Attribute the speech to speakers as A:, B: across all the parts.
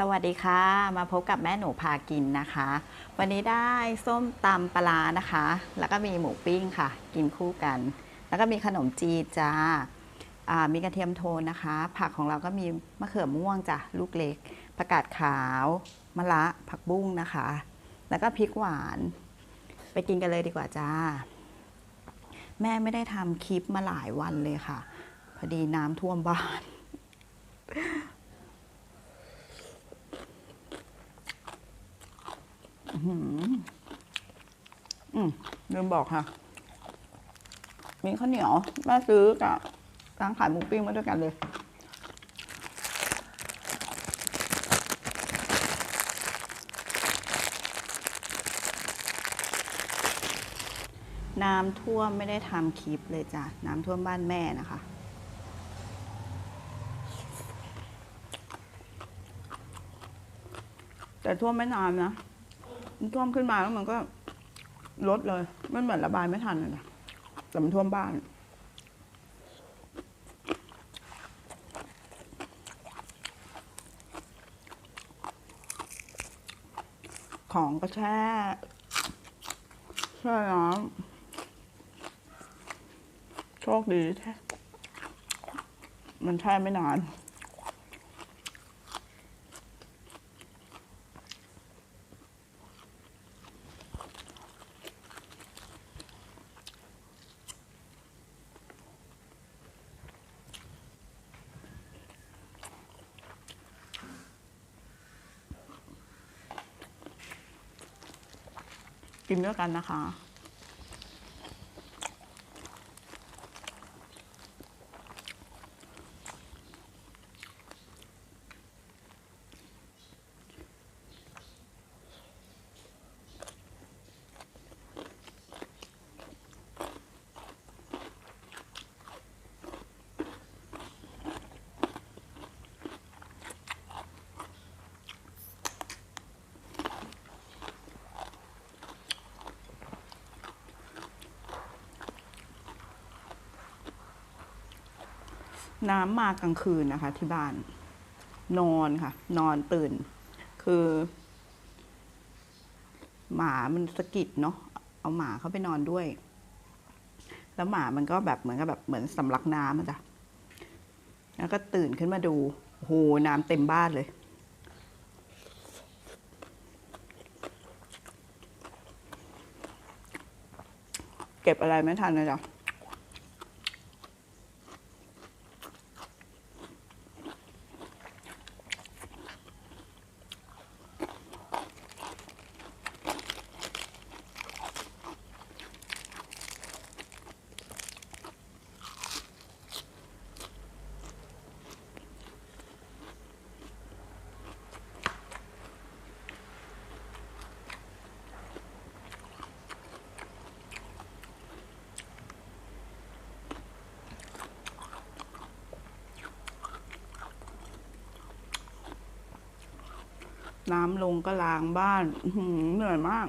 A: สวัสดีค่ะ มาพบกับแม่หนูพากินนะคะ วันนี้ได้ส้มตำปลานะคะ แล้วก็มีหมูปิ้งค่ะ กินคู่กัน แล้วก็มีขนมจีจ้าามีกระเทียมโทนนะคะ ผักของเราก็มีมะเขือม่วงจ้ะลูกเล็กผักกาดขาวมะระผักบุ้งนะคะ แล้วก็พริกหวาน ไปกินกันเลยดีกว่าจ้า แม่ไม่ได้ทำคลิปมาหลายวันเลยค่ะ พอดีน้ำท่วมบ้าน อืมลืมบอกค่ะ มีข้าวเหนียวแม่ซื้อกับร้านขายหมูปิ้งมาด้วยกันเลย น้ำท่วมไม่ได้ทำคลิปเลยจ้ะ น้ำท่วมบ้านแม่นะคะแต่ท่วมไม่นานนะ มันท่วมขึ้นมาแล้วมันก็ลดเลยมันเหมือนระบายไม่ทันเลยนะแต่มันท่วมบ้าน ของก็แช่แช่น้ำโชคดีแท้มันแช่ไม่นาน ด้วยกันนะคะ น้ำมากลางคืนนะคะ ที่บ้าน นอนค่ะ นอนตื่น คือ หมามันสะกิดเนาะเอาหมาเข้าไปนอนด้วย แล้วหมามันก็แบบเหมือนกับแบบเหมือนสำลักน้ำอะจ้ะแล้วก็ตื่นขึ้นมาดูโอ้โหน้ำเต็มบ้านเลย เก็บอะไรไม่ทันเลยจ้ะ น้ำลงก็ล้างบ้านเหนื่อยมาก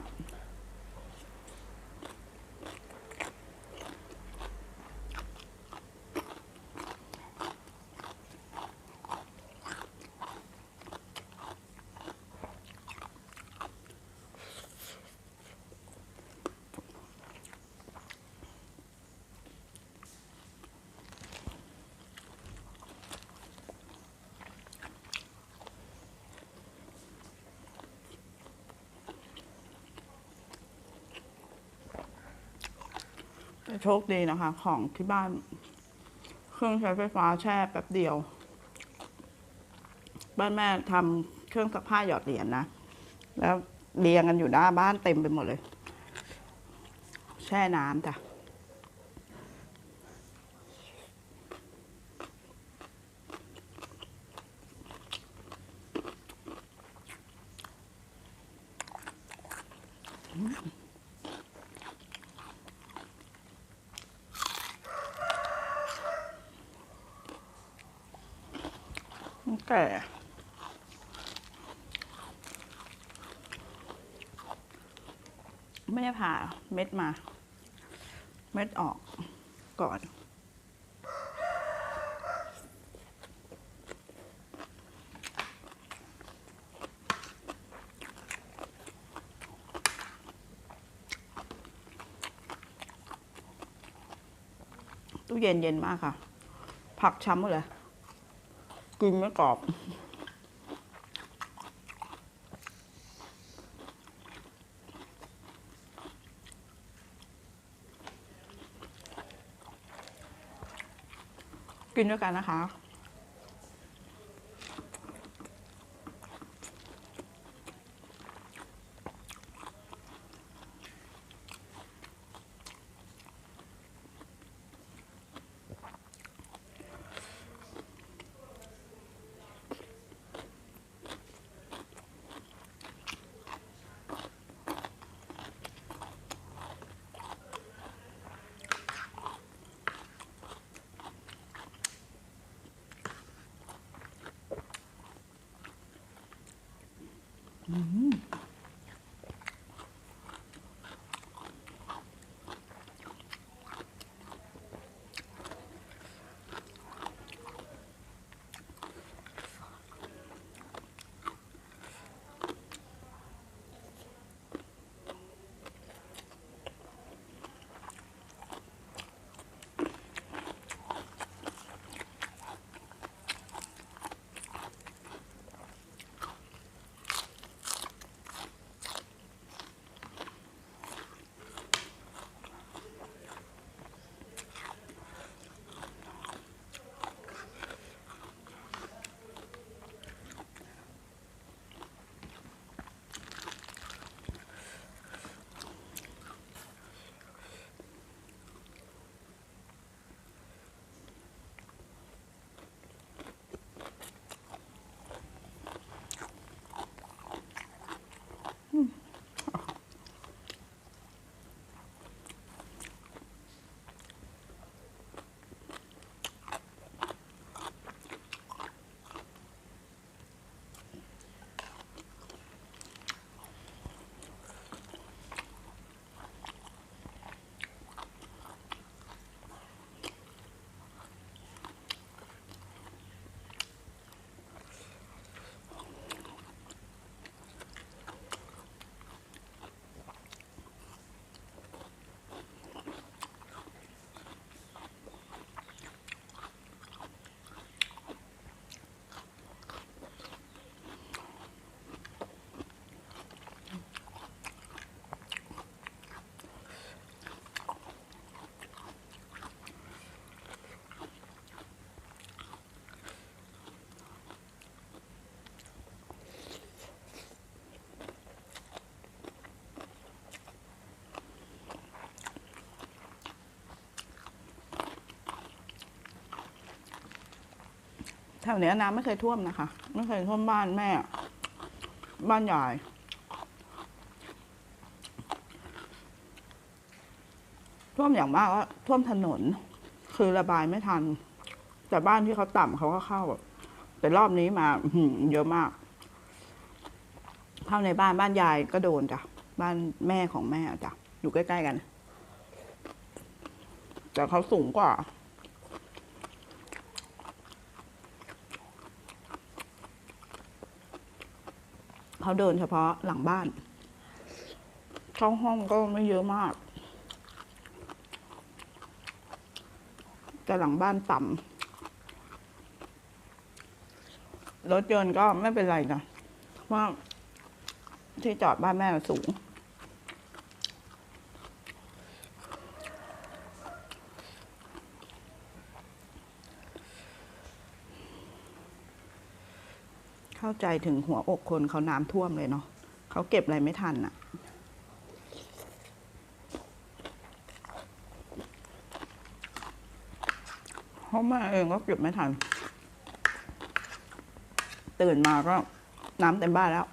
A: โชคดีนะคะ ของที่บ้าน เครื่องใช้ไฟฟ้าแช่แป๊บเดียว บ้านแม่ทำเครื่องซักผ้าหยอดเหรียญนะแล้วเรียงกันอยู่หน้าบ้านเต็มไปหมดเลย แช่น้ำจ้ะ แต่ไม่ได้ผ่าเม็ดมา เม็ดออกก่อน
B: ตู้เย็นเย็นมากค่ะ ผักช้ำหมดเลย กินไม่กรอบ กินด้วยกันนะคะ แถวเนี้ยน้ำไม่เคยท่วมนะคะ ไม่เคยท่วมบ้านแม่ บ้านยายท่วมอย่างมากก็ท่วมถนน คือระบายไม่ทัน แต่บ้านที่เขาต่ำเขาก็เข้าแต่รอบนี้มาเยอะมาก เข้าในบ้านบ้านยายก็โดนจ้ะบ้านแม่ของแม่จ้ะอยู่ใกล้ ๆ กัน แต่เขาสูงกว่า เขาเดินเฉพาะหลังบ้าน เข้าห้องก็ไม่เยอะมาก แต่หลังบ้านต่ำรถยนต์ก็ไม่เป็นไรนะเพราะว่าที่จอดบ้านแม่สูง เข้าใจถึงหัวอกคนเขาน้ำท่วมเลยเนาะเขาเก็บอะไรไม่ทันอะเพราแม่เองก็เก็บไม่ทัน ตื่นมาก็น้ำเต็มบ้านแล้ว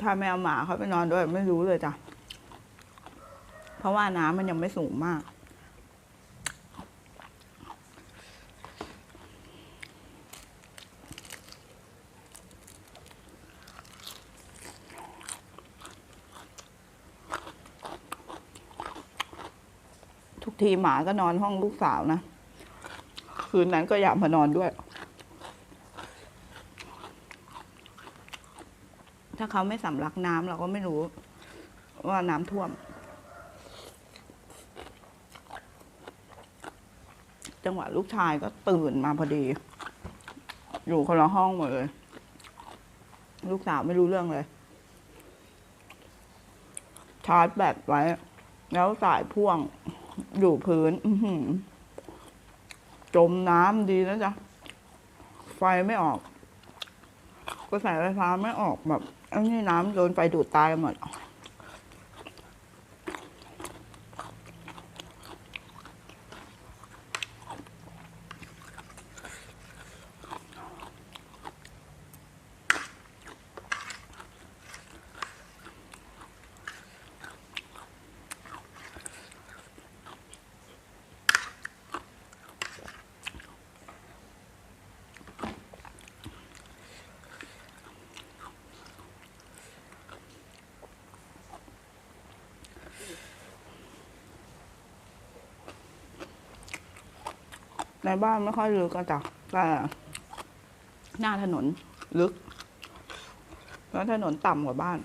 B: ถ้าแมวหมาเขาไปนอนด้วยไม่รู้เลยจ้ะ เพราะว่าน้ำมันยังไม่สูงมาก ทุกทีหมาก็นอนห้องลูกสาวนะ คืนนั้นก็อยากมานอนด้วย ถ้าเขาไม่สำลักน้ำเราก็ไม่รู้ว่าน้ำท่วม จังหวะลูกชายก็ตื่นมาพอดี อยู่คนละห้องหมดเลย ลูกสาวไม่รู้เรื่องเลย ชาร์จแบตไว้ แล้วสายพ่วงอยู่พื้นอืจมน้ำดีนะจ๊ะ ไฟไม่ออกกระแสไฟฟ้าไม่ออกแบบอ้นี่น้ำโดนไฟดูดตายหมด บ้านไม่ค่อยลึกก็จ้ะแต่หน้าถนนลึก แล้วถนนต่ำกว่าบ้าน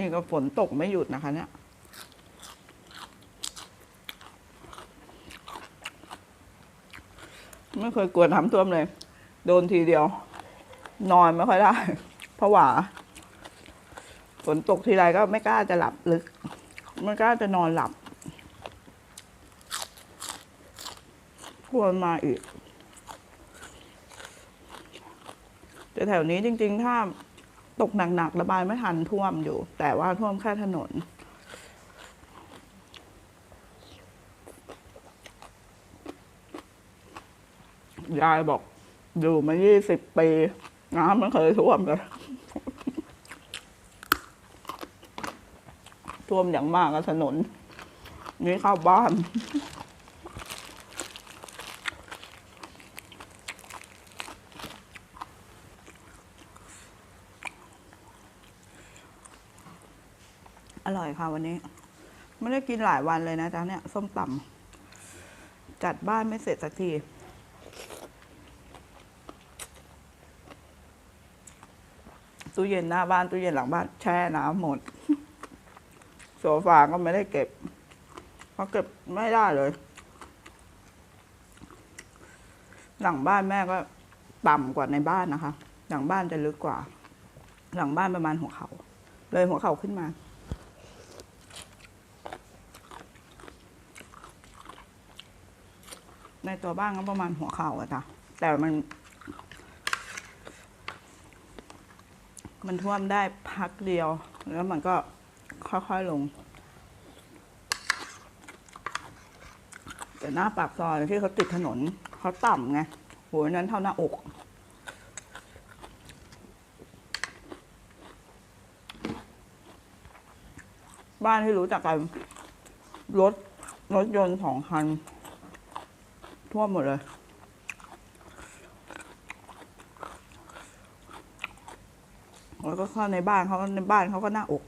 B: นี่ก็ฝนตกไม่หยุดนะคะเนี่ยไม่เคยกลัวน้ำท่วมเลย โดนทีเดียว นอนไม่ค่อยได้เพราะว่าฝนตกทีไรก็ไม่กล้าจะหลับลึก ไม่กล้าจะนอนหลับกลัวมาอีก แต่แถวนี้จริง ๆ ถ้า ตกหนักๆระบายไม่ทันท่วมอยู่ แต่ว่าท่วมแค่ถนน ยายบอก อยู่มายี่สิบปีน้ำไม่เคยท่วมเลยท่วมอย่างมากก็ถนนนี่เข้าบ้าน ร่อยค่ะวันนี้ ไม่ได้กินหลายวันเลยนะจ๊ะเนี่ย ส้มตำจัดบ้านไม่เสร็จสักทีตู้เย็นหน้าบ้านตู้เย็นหลังบ้านแช่น้ำหมด โซฟาก็ไม่ได้เก็บเพราะเก็บไม่ได้เลย หลังบ้านแม่ก็ต่ำกว่าในบ้านนะคะ หลังบ้านจะลึกกว่า หลังบ้านประมาณหัวเขาเลยหัวเข่าขึ้นมา ในตัวบ้านก็ประมาณหัวเข่าอะจ้ะแต่มัน มันท่วมได้พักเดียว แล้วมันก็ค่อยๆลงแต่หน้าปากซอยที่เขาติดถนนเขาต่ำไงโหยนั้นเท่าหน้าอก บ้านที่รู้จักกันรถรถยนต์สองคัน ท่วมหมดเลย แล้วก็เข้าในบ้านเขาในบ้านเขาก็หน้าอก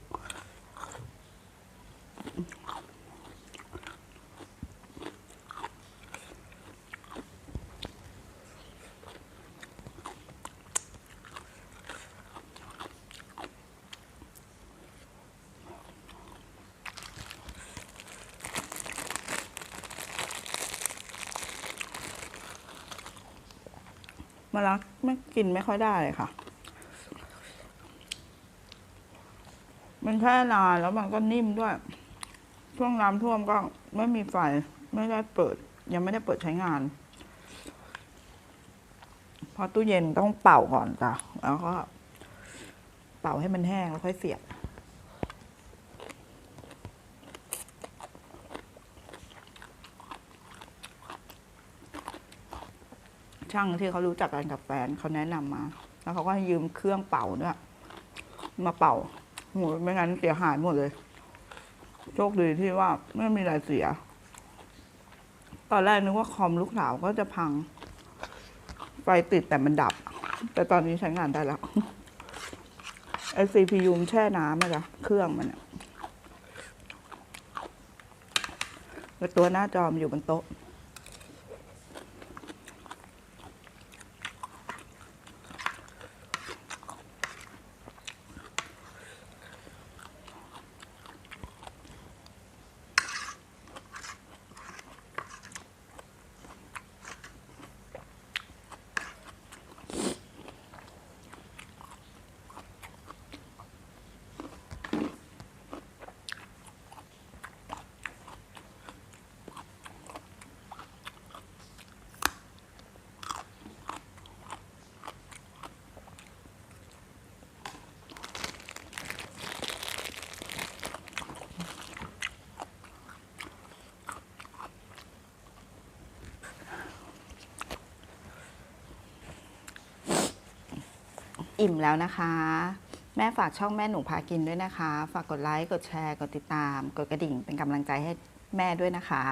B: มะระไม่กินไม่ค่อยได้เลยค่ะ มันแค่นานแล้วมันก็นิ่มด้วย ช่วงน้ำท่วมก็ไม่มีไฟไม่ได้เปิด ยังไม่ได้เปิดใช้งานเพราะตู้เย็นต้องเป่าก่อนจ้ะแล้วก็เป่าให้มันแห้งแล้วค่อยเสียบ ช่างที่เขารู้จักกันกับแฟนเขาแนะนำมา แล้วเขาก็ให้ยืมเครื่องเป่าด้วยมาเป่าโหไม่งั้นเสียหายหมดเลย โชคดีที่ว่าไม่มีอะไรเสีย ตอนแรกนึกว่าคอมลูกสาวก็จะพัง ไฟติดแต่มันดับ แต่ตอนนี้ใช้งานได้แล้วไอซีพียูแช่น้ำอะจ้ะเครื่องมันอะแล้วตัวหน้าจอมอยู่บนโต๊ะ
A: อิ่มแล้วนะคะ แม่ฝากช่องแม่หนูพากินด้วยนะคะ ฝากกดไลค์ กดแชร์ กดติดตาม กดกระดิ่งเป็นกำลังใจให้แม่ด้วยนะคะ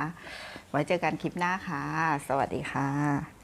A: ไว้เจอกันคลิปหน้าค่ะ สวัสดีค่ะ